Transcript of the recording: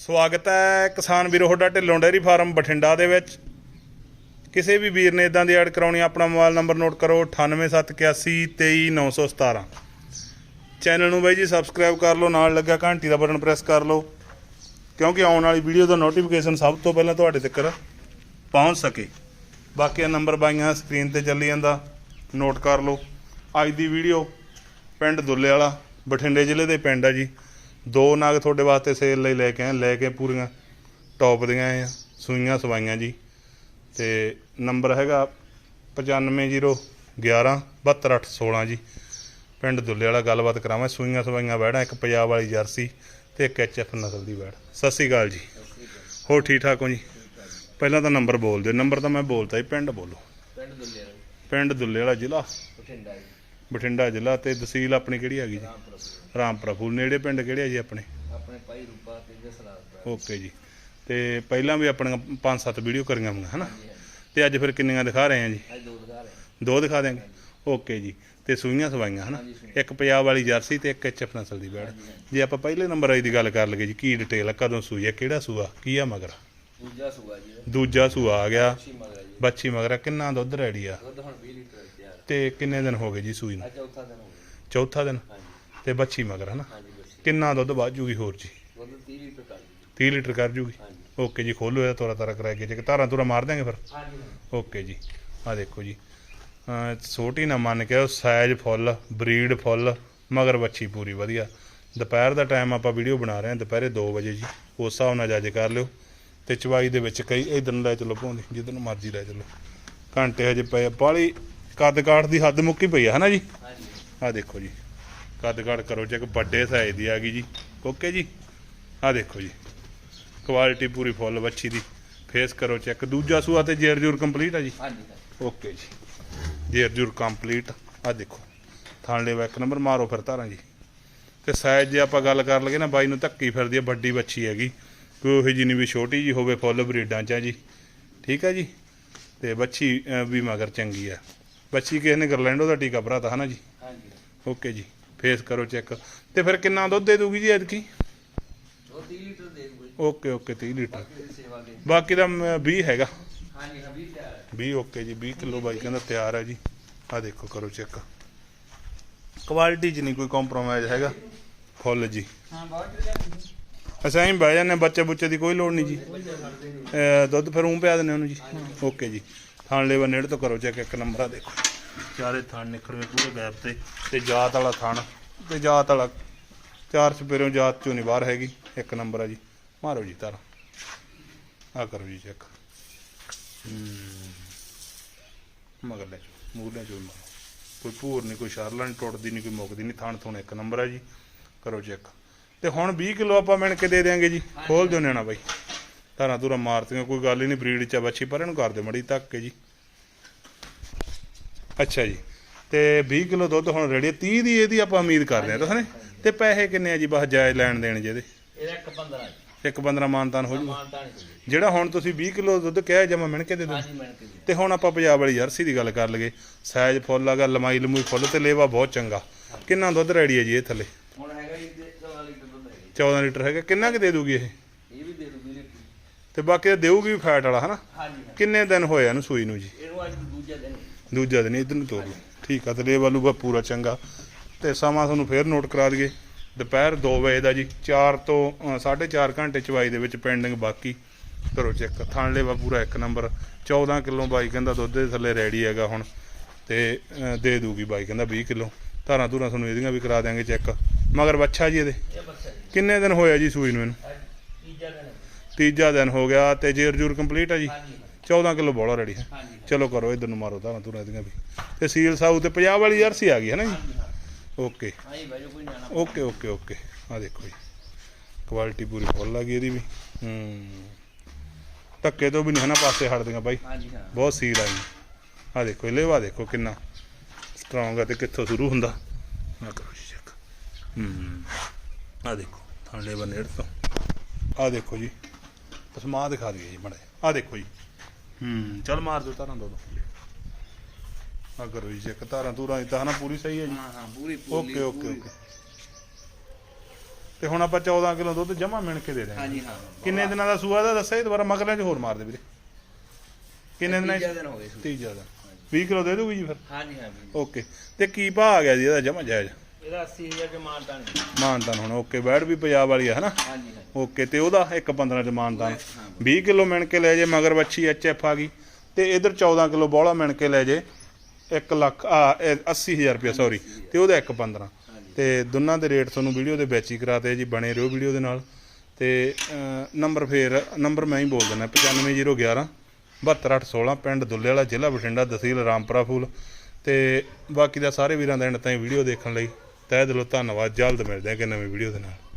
ਸਵਾਗਤ ਹੈ ਕਿਸਾਨ ਵੀਰੋ ਤੁਹਾਡਾ ਢਿੱਲੋਂ ਡੇਅਰੀ ਫਾਰਮ ਬਠਿੰਡਾ ਦੇ ਵਿੱਚ। ਕਿਸੇ ਵੀ ਵੀਰ ਨੇ ਇਦਾਂ ਦੀ ਐਡ ਕਰਾਉਣੀ ਆਪਣਾ ਮੋਬਾਈਲ ਨੰਬਰ ਨੋਟ ਕਰੋ 9871823917 ਚੈਨਲ ਨੂੰ ਬਾਈ ਜੀ ਸਬਸਕ੍ਰਾਈਬ ਕਰ ਲਓ, ਨਾਲ ਲੱਗਾ ਘੰਟੀ ਦਾ ਬਟਨ ਪ੍ਰੈਸ ਕਰ ਲਓ, ਕਿਉਂਕਿ ਆਉਣ ਵਾਲੀ ਵੀਡੀਓ ਦਾ ਨੋਟੀਫਿਕੇਸ਼ਨ ਸਭ ਤੋਂ ਪਹਿਲਾਂ ਤੁਹਾਡੇ ਤੱਕ ਪਹੁੰਚ ਸਕੇ। ਬਾਕੀ ਨੰਬਰ ਬਾਈਆਂ ਸਕਰੀਨ ਤੇ ਚੱਲੀ ਜਾਂਦਾ ਨੋਟ ਕਰ ਲਓ। ਅੱਜ ਦੀ ਵੀਡੀਓ ਪਿੰਡ ਦੁੱਲੇ ਵਾਲਾ, ਬਠਿੰਡੇ ਜ਼ਿਲ੍ਹੇ ਦੇ ਪਿੰਡ ਆ ਜੀ। ਦੋ ਨਾਗ ਤੁਹਾਡੇ ਵਾਸਤੇ ਸੇਲ ਲਈ ਲੈ ਕੇ ਆਏ ਲੈ ਕੇ ਪੂਰੀਆਂ ਟੌਪ ਦੀਆਂ ਆਏ ਆ ਸੂਈਆਂ ਸਵਾਈਆਂ ਜੀ। ਤੇ ਨੰਬਰ ਹੈਗਾ 9501 72816 ਜੀ। ਪਿੰਡ ਦੁੱਲੇ ਵਾਲਾ ਗੱਲਬਾਤ ਕਰਾਵਾਂ ਸੂਈਆਂ ਸਵਾਈਆਂ ਵੈੜਾਂ ਇੱਕ ਪੰਜਾਬ ਵਾਲੀ ਜਰਸੀ ਤੇ ਇੱਕ ਐਚਐਫ ਨਸਲ ਦੀ ਵੈੜ ਸਤਿ ਸ਼੍ਰੀ ਅਕਾਲ ਜੀ। ਹੋਰ ਠੀਕ ਠਾਕ ਹੋ ਜੀ? ਪਹਿਲਾਂ ਤਾਂ ਨੰਬਰ ਬੋਲ ਦਿਓ ਨੰਬਰ ਤਾਂ ਮੈਂ ਬੋਲਤਾ ਜੀ ਪਿੰਡ ਬੋਲੋ। ਪਿੰਡ ਦੁੱਲੇ ਵਾਲਾ ਪਿੰਡ ਦੁੱਲੇ ਵਾਲਾ ਜ਼ਿਲ੍ਹਾ। ਬਠਿੰਡਾ ਜੀ। ਬਠਿੰਡਾ ਜ਼ਿਲ੍ਹਾ ਤੇ ਤਹਿਸੀਲ ਆਪਣੀ ਕਿਹੜੀ ਹੈਗੀ ਜੀ? ਰਾਮਪੁਰ ਰਾਮਪੁਰਾ ਫੂਲ। ਨੇੜੇ ਪਿੰਡ ਕਿਹੜੇ ਆ ਜੀ ਆਪਣੇ? ਆਪਣੇ ਭਾਈ ਰੂਪਾ ਤੇ ਦਾ। ਓਕੇ ਜੀ। ਤੇ ਪਹਿਲਾਂ ਵੀ ਆਪਣੀਆਂ ਪੰਜ ਸੱਤ ਵੀਡੀਓ ਕਰੀਆਂ ਹੋਈਆਂ ਹਨਾ? ਤੇ ਅੱਜ ਫਿਰ ਕਿੰਨੀਆਂ ਦਿਖਾ ਰਹੇ ਆ ਜੀ? ਅੱਜ ਦੋ ਦਿਖਾ ਰਹੇ ਦੋ ਦਿਖਾ ਦਿਆਂਗੇ? ਓਕੇ ਜੀ। ਤੇ ਸੂਈਆਂ ਸਵਾਈਆਂ ਹਨਾ। ਇੱਕ ਪੰਜਾਬ ਵਾਲੀ ਜਰਸੀ ਤੇ ਇੱਕ ਐਚਐਫ ਨਸਲ ਦੀ ਬੈੜ। ਜੇ ਆਪਾਂ ਪਹਿਲੇ ਨੰਬਰ ਆਈ ਦੀ ਗੱਲ ਕਰ ਲਈਏ ਜੀ ਕੀ ਡਿਟੇਲ ਆ? ਕਦੋਂ ਸੂਈ ਆ? ਕਿਹੜਾ ਸੂਆ? ਕੀ ਆ ਮਗਰ? ਦੂਜਾ ਸੂਆ ਜੀ। ਦੂਜਾ ਸੂਆ ਆ ਗਿਆ। ਬੱਚੀ ਮਗਰ ਕਿੰਨਾ ਦੁੱਧ ਰੈਡੀ ਆ? ਦੁੱਧ ਹੁਣ 20 ਲੀਟਰ ਤੇ ਕਿੰਨੇ ਦਿਨ ਹੋ ਗਏ ਜੀ ਸੂਈ ਨੂੰ? ਅੱਜ ਚੌਥਾ ਦਿਨ ਹੋ ਗਿਆ। ਚੌਥਾ ਦਿਨ? ਹਾਂਜੀ। ਤੇ ਬੱਚੀ ਮਗਰ ਹਨਾ? ਹਾਂਜੀ ਕਿੰਨਾ ਦੁੱਧ ਵੱਧ ਜੂਗੀ ਹੋਰ ਜੀ? ਦੁੱਧ 30 ਲੀਟਰ ਕਰ ਜੀ 30 ਲੀਟਰ ਕਰ ਜੂਗੀ? ਹਾਂਜੀ। ਓਕੇ ਜੀ ਖੋਲੋ ਇਹਦਾ ਤੋਰਾ ਤਾਰਾ ਕਰਾ ਕੇ ਜੇ ਧਾਰਾਂ ਧੁਰਾ ਮਾਰ ਦਿਆਂਗੇ ਫਿਰ? ਹਾਂਜੀ ਓਕੇ ਜੀ। ਆ ਦੇਖੋ ਜੀ। ਅਹ ਛੋਟੀ ਨਾ ਮੰਨ ਕੇ ਉਹ ਸਾਈਜ਼ ਫੁੱਲ ਬਰੀਡ ਫੁੱਲ ਮਗਰ ਬੱਚੀ ਪੂਰੀ ਵਧੀਆ। ਦੁਪਹਿਰ ਦਾ ਟਾਈਮ ਆਪਾਂ ਵੀਡੀਓ ਬਣਾ ਰਹੇ ਹਾਂ ਦੁਪਹਿਰੇ 2 ਵਜੇ ਜੀ। ਉਸ ਹਿਸਾਬ ਨਾਲ ਜੱਜ ਕਰ ਲਿਓ। ਤੇ ਚਵਾਈ ਦੇ ਵਿੱਚ ਕਈ ਇਧਰ ਨੂੰ ਲੈ ਚਲੋ ਭੌਂਦੀ ਜਿੱਧਰ ਨੂੰ ਮਰਜ਼ੀ ਲੈ ਚਲੋ। ਘੰਟੇ ਹਜੇ ਪਏ ਬਾਲੀ ਕੱਦ ਕਾਠ ਦੀ ਹੱਦ ਮੁੱਕੀ ਪਈ ਆ ਹਨਾ ਜੀ? ਆ ਦੇਖੋ ਜੀ। ਕੱਦ ਕਾਠ ਕਰੋ ਚੈੱਕ ਵੱਡੇ ਸਾਈਜ਼ ਦੀ ਆ ਗਈ ਜੀ। ਓਕੇ ਜੀ? ਆ ਦੇਖੋ ਜੀ। ਕੁਆਲਿਟੀ ਪੂਰੀ ਫੁੱਲ ਬੱਚੀ ਦੀ। ਫੇਸ ਕਰੋ ਚੈੱਕ। ਦੂਜਾ ਸੂਆ ਤੇ ਜੇਰ ਜੂਰ ਕੰਪਲੀਟ ਆ ਜੀ? ਹਾਂਜੀ ਓਕੇ ਜੀ। ਜੇਰ ਜੂਰ ਕੰਪਲੀਟ ਆ ਦੇਖੋ। ਥਾਣ ਲੈਵਾ ਇੱਕ ਨੰਬਰ ਮਾਰੋ ਫਿਰ ਧਾਰਾਂ ਜੀ। ਤੇ ਸਾਈਜ਼ ਜੇ ਆਪਾਂ ਗੱਲ ਕਰ ਲਗੇ ਨਾ ਬਾਈ ਨੂੰ ਧੱਕੀ ਫਿਰਦੀ ਆ ਵੱਡੀ ਬੱਚੀ ਹੈਗੀ। ਕੋਈ ਉਹੀ ਜਿਹੀ ਨਹੀਂ ਵੀ ਛੋਟੀ ਜੀ ਹੋਵੇ ਫੁੱਲ ਬਰੀਡਾਂ ਚ ਆ ਜੀ। ਠੀਕ ਆ ਜੀ? ਤੇ ਬੱਚੀ ਵੀ ਮਗਰ ਚੰਗੀ ਆ। ਬੱਚੀ ਕਿਸੇ ਨੇ ਗਰਲੈਂਡੋ ਦਾ ਟੀਕਾ ਭਰਾਤਾ ਹਨਾ ਜੀ? ਹਾਂਜੀ। ਓਕੇ ਜੀ ਫੇਸ ਕਰੋ ਚੈੱਕ। ਤੇ ਫਿਰ ਕਿੰਨਾ ਦੁੱਧ ਦੇ ਦੂਗੀ ਜੀ ਐਤਕੀ? ਉਹ 30 ਲੀਟਰ ਦੇ ਦੂਗੇ। Okay okay 30 litre. ਬਾਕੀ ਦੀ ਸੇਵਾ ਦੇ ਬਾਕੀ ਦਾ ਮ, 20 ਹੈਗਾ। ਹਾਂਜੀ ਹਾਂ 20 ਤਿਆਰ ਹੈ। 20 ਓਕੇ ਜੀ 20 ਕਿਲੋ ਬਾਈ ਕਹਿੰਦਾ ਤਿਆਰ ਹੈ ਜੀ। ਆ ਦੇਖੋ ਕਰੋ ਚੈੱਕ। ਕੁਆਲਿਟੀ 'ਚ ਨਹੀਂ ਕੋਈ ਕੰਪਰੋਮਾਈਜ਼ ਹੈਗਾ। ਫੁੱਲ ਜੀ। ਹਾਂ ਬਹੁਤ ਅਸੀਂ ਐਂ ਬਹਿ ਜਾਂਦੇ ਹਾਂ, ਬੱਚੇ ਬੁੱਚੇ ਦੀ ਕੋਈ ਲੋੜ ਨਹੀਂ ਜੀ। ਦੁੱਧ ਫਿਰ ਉਂ ਪਿਆ ਦਿੰਦੇ ਉਹਨੂੰ ਜੀ। ਓਕੇ ਜੀ। ਥਾਣ ਲੈਵਾ ਨੇੜੇ ਤੋਂ ਕਰੋ ਚੈੱਕ, ਇੱਕ ਨੰਬਰ ਆ ਦੇਖੋ। ਚਾਰੇ ਥਾਣ ਨਿਕਲਵੇਂ ਪੂਰੇ ਗੈਪ ਤੇ। ਤੇ ਜਾਤ ਵਾਲਾ ਥਾਣ, ਤੇ ਜਾਤ ਵਾਲਾ, ਚਾਰ ਸਪੇਰੋਂ ਜਾਤ ਚੋਂ ਨਹੀਂ ਬਾਹਰ ਹੈਗੀ, ਇੱਕ ਨੰਬਰ ਆ ਜੀ। ਮਾਰੋ ਜੀ ਤਾਰਾ। ਆ ਕਰੋ ਜੀ ਚੈੱਕ। ਮਗਰ ਲੈ ਚੋ ਮੂਹਰੇ ਚੋ ਮਾਰੋ ਕੋਈ ਭੂਰ ਨਹੀਂ, ਕੋਈ ਸ਼ਰਲਾ ਨਹੀਂ ਟੁੱਟਦੀ ਨਹੀਂ, ਕੋਈ ਮੁੱਕਦੀ ਨਹੀਂ, ਥਾਣ ਥੋਣ ਇੱਕ ਨੰਬਰ ਆ ਜੀ। ਕਰੋ ਚੈੱਕ। ਤੇ ਹੁਣ 20 ਕਿਲੋ ਆਪਾਂ ਮਿਣ ਕੇ ਦੇ ਦਿਆਂਗੇ ਜੀ। ਖੋਲ ਦਿਓ ਨਿਆਣਾ ਬਾਈ। ਧਾਰਾਂ ਧੁਰਾ ਮਾਰਤੀਆਂ ਕੋਈ ਗੱਲ ਹੀ ਨਹੀਂ ਬਰੀਡ ਚ ਬੱਚੀ ਪਰ ਇਹਨੂੰ ਕਰ ਦਿਓ ਮੜੀ ਤੱਕ ਕੇ ਜੀ। ਅੱਛਾ ਜੀ ਤੇ 20 ਕਿਲੋ ਦੁੱਧ ਹੁਣ ਰੈਡੀ 30 ਦੀ ਇਹਦੀ ਆਪਾਂ ਉਮੀਦ ਕਰਦੇ ਹਾਂ ਤੁਸੀਂ ਤੇ ਪੈਸੇ ਕਿੰਨੇ ਆ ਜੀ ਬਸ ਜਾਇਜ਼ ਲੈਣ ਦੇਣ ਜਿਹਦੇ ਇਹਦਾ? ਇੱਕ 15 ਜੀ। ਇੱਕ 15 ਮਾਨਤਾਨ ਹੋ ਜੂ। ਜਿਹੜਾ ਹੁਣ ਤੁਸੀਂ 20 ਕਿਲੋ ਦੁੱਧ ਕਿਹਾ ਜਮਾ ਮਿਣ ਕੇ ਦੇ ਜੀ ਤੇ ਹੁਣ ਆਪਾਂ ਪੰਜਾਬ ਵਾਲੀ ਜਰਸੀ ਦੀ ਗੱਲ ਕਰ ਲਈਏ। ਸਾਈਜ਼ ਫੁੱਲ ਹੈਗਾ ਲਮਾਈ ਲਮੂਈ ਫੁੱਲ ਤੇ ਲੇਵਾ ਬਹੁਤ ਚੰਗਾ। ਕਿੰਨਾ ਦੁੱਧ ਰੈਡੀ ਹੈ ਜੀ ਇਹ ਥੱਲੇ? ਹੁਣ ਹੈਗਾ ਜੀ 14 ਲੀਟਰ ਦੁੱਧ ਹੈ ਜੀ। 14 ਲੀਟਰ ਹੈਗਾ ਕਿੰਨਾ ਕੁ ਦੇ ਦੂਗੀ ਇਹ ਇਹ ਵੀ ਦੇ ਦੂ 20 ਲੀਟਰ ਤੇ ਬਾਕੀ ਤਾਂ ਦੇਊਗੀ ਵੀ ਫੈਟ ਵਾਲਾ ਹਨਾ? ਹਾਂਜੀ ਕਿੰਨੇ ਦਿਨ ਹੋਏ ਇਹਨੂੰ ਸੂਈ ਨੂੰ ਜੀ? ਇਹਨੂੰ ਅੱਜ ਦੂਜਾ ਦਿਨ ਦੂਜਾ ਦਿਨ ਇਧਰ ਨੂੰ ਤੋਰ ਠੀਕ ਆ ਤੇ ਲੇਵਾ ਲੂਗਾ ਪੂਰਾ ਚੰਗਾ। ਤੇ ਸਮਾਂ ਤੁਹਾਨੂੰ ਫੇਰ ਨੋਟ ਕਰਾ ਦਈਏ ਦੁਪਹਿਰ 2 ਵਜੇ ਦਾ ਜੀ 4 ਤੋਂ 4.5 ਘੰਟੇ ਚਵਾਈ ਦੇ ਵਿੱਚ ਪੈਂਡਿੰਗ ਬਾਕੀ। ਕਰੋ ਚੈੱਕ। ਥਣ ਲੇਵਾ ਪੂਰਾ ਇੱਕ ਨੰਬਰ। 14 ਕਿਲੋ ਬਾਈ ਕਹਿੰਦਾ ਦੁੱਧ ਦੇ ਥੱਲੇ ਰੈਡੀ ਹੈਗਾ ਹੁਣ। ਤੇ ਅ, ਦੇ ਦੂਗੀ ਬਾਈ ਕਹਿੰਦਾ 20 ਕਿਲੋ। ਧਾਰਾਂ ਧੂਰਾਂ ਤੁਹਾਨੂੰ ਇਹਦੀਆਂ ਵੀ ਕਰਾ ਦਿਆਂਗੇ ਚੈੱਕ। ਮਗਰ ਬੱਚਾ ਜੀ ਇਹਦੇ। ਇਹ ਬੱਚਾ ਜੀ। ਕਿੰਨੇ ਦਿਨ ਹੋਇਆ ਜੀ ਸੂਈ ਨੂੰ ਇਹਨੂੰ? ਅੱਜ ਤੀਜਾ ਦਿਨ ਹੈ। ਤੀਜਾ ਦਿਨ ਹੋ ਗਿਆ ਤੇ ਜੇਰ ਜੂਰ ਕੰਪਲੀਟ ਆ ਜੀ। ਹਾਂਜੀ। 14 ਕਿਲੋ ਬੋਲਾ ਰੈਡੀ ਹੈ। ਚਲੋ ਕਰੋ ਇਧਰ ਨੂੰ ਮਾਰੋ ਧਾਰਾਂ ਧੂਰਾਂ ਇਹਦੀਆਂ ਵੀ। ਤੇ ਸੀਲ ਸਾਊ ਤੇ ਪੰਜਾਬ ਵਾਲੀ ਜਰਸੀ ਆ ਗਈ ਹੈ ਨਾ ਜੀ? ਹਾਂ ਓਕੇ। Okay okay okay. ਆ ਦੇਖੋ ਜੀ। ਕੁਆਲਿਟੀ ਪੂਰੀ ਫੁੱਲ ਆ ਗਈ ਇਹਦੀ ਵੀ। ਹੂੰ। ਧੱਕੇ ਤੋਂ ਵੀ ਨਹੀਂ ਹਨਾ ਪਾਸੇ ਹਟਦੀਆਂ ਬਾਈ। ਹਾਂ। ਬਹੁਤ ਸੀਲ ਆਈ ਆ ਦੇਖੋ ਇਹ ਲੇਵਾ ਦੇਖੋ ਕਿੰਨਾ ਸਟਰੋਂਗ ਆ ਤੇ ਕਿੱਥੋਂ ਸ਼ੁਰੂ ਹੁੰਦਾ। ਆ ਕਰੋ ਜੀ ਚੈੱਕ ਹੂੰ। ਆ ਦੇਖੋ ਥਾਂਡੇ ਬੰਨੇੜ ਤੋਂ। ਆ ਦੇਖੋ ਜੀ। ਪਸਮਾ ਦਿਖਾ ਦਈਏ ਜੀ ਮੜੇ ਆ ਦੇਖੋ ਜੀ। ਹੂੰ ਚੱਲ ਮਾਰ ਦਿਓ ਤਾਰਾਂ ਦੋ ਦੋ। ਆ ਕਰੋ ਜੀ ਚੈੱਕ ਤਾਰਾਂ ਤੂਰਾਂ ਦੀ ਤਾਂ ਹਨਾ ਪੂਰੀ ਸਹੀ ਹੈ ਜੀ। ਹਾਂ ਹਾਂ ਪੂਰੀ ਓਕੇ ਓਕੇ ਓਕੇ। ਤੇ ਹੁਣ ਆਪਾਂ 14 ਕਿਲੋ ਦੁੱਧ ਜਮਾ ਮਿਣ ਕੇ ਦੇ ਦਾਂਗੇ ਹਾਂਜੀ ਹਾਂ। ਕਿੰਨੇ ਦਿਨਾਂ ਦਾ ਸੂਆ ਦਾ ਦੱਸਿਆ ਦੁਬਾਰਾ ਮਗਲਿਆਂ 'ਚ ਹੋਰ ਮਾਰ ਦੇ ਵੀਰੇ। ਕਿੰਨੇ ਦਿਨਾਂ 'ਚ? ਤੀਜਾ ਦਿਨ ਹੋ ਗਏ ਸੂ ਤੀਜਾ ਦਿਨ। 20 ਕਿਲੋ ਦੇ ਦੂਗੀ ਜੀ ਫਿਰ? ਹਾਂਜੀ ਹਾਂ ਓਕੇ। ਤੇ ਕੀ ਭਾਅ ਆ ਗਿਆ ਜੀ ਇਹਦਾ ਜਮਾ ਜਾਇਜ਼? ਇਹਦਾ 80000 ਚ ਮਾਨਤਾਨ ਜੀ ਮਾਨਤਾਨ ਹੁਣ ਓਕੇ ਬੈਡ ਵੀ ਪੰਜਾਬ ਵਾਲੀ ਆ ਹਨਾ? ਹਾਂਜੀ ਓਕੇ ਤੇ ਉਹਦਾ ਇੱਕ 15 ਚ ਮਾਨਤਾਨ ਹਾਂ। 20 ਕਿਲੋ ਮਿਣ ਕੇ ਲੈ ਜੇ ਮਗਰ ਬੱਚੀ ਐਫ ਆ ਗਈ। ਤੇ ਇਧਰ 14 ਕਿਲੋ ਬੋਲਾ ਮਿਣ ਕੇ ਲੈ ਜੇ 1 ਲੱਖ ਆ 80000 ਰੁਪਏ ਸੌਰੀ ਤੇ ਉਹਦਾ ਇੱਕ 15 ਤੇ ਦੋਨਾਂ ਦੇ ਰੇਟ ਤੁਹਾਨੂੰ ਵੀਡੀਓ ਦੇ ਵਿੱਚ ਹੀ ਕਰਾਤੇ ਜੀ ਬਣੇ ਰਹੋ ਵੀਡੀਓ ਦੇ ਨਾਲ। ਤੇ ਨੰਬਰ ਫੇਰ ਨੰਬਰ ਮੈਂ ਹੀ ਬੋਲ ਦਿੰਦਾ 95011 72816 ਪਿੰਡ ਦੁੱਲੇ ਵਾਲਾ ਜ਼ਿਲ੍ਹਾ ਬਠਿੰਡਾ ਤਹਿਸੀਲ ਰਾਮਪੁਰਾ ਫੂਲ। ਤੇ ਬਾਕੀ ਦਾ ਸਾਰੇ ਵੀਰਾਂ ਦਾ ਐਂਡ ਤਾਈਂ ਵੀਡੀਓ ਦੇਖਣ ਲਈ। ਤਹਿ ਦਿਲੋਂ ਧੰਨਵਾਦ ਜਲਦ ਮਿਲਦੇ ਹਾਂ ਕਿ ਨਵੀਂ ਵੀਡੀਓ ਦੇ ਨਾਲ।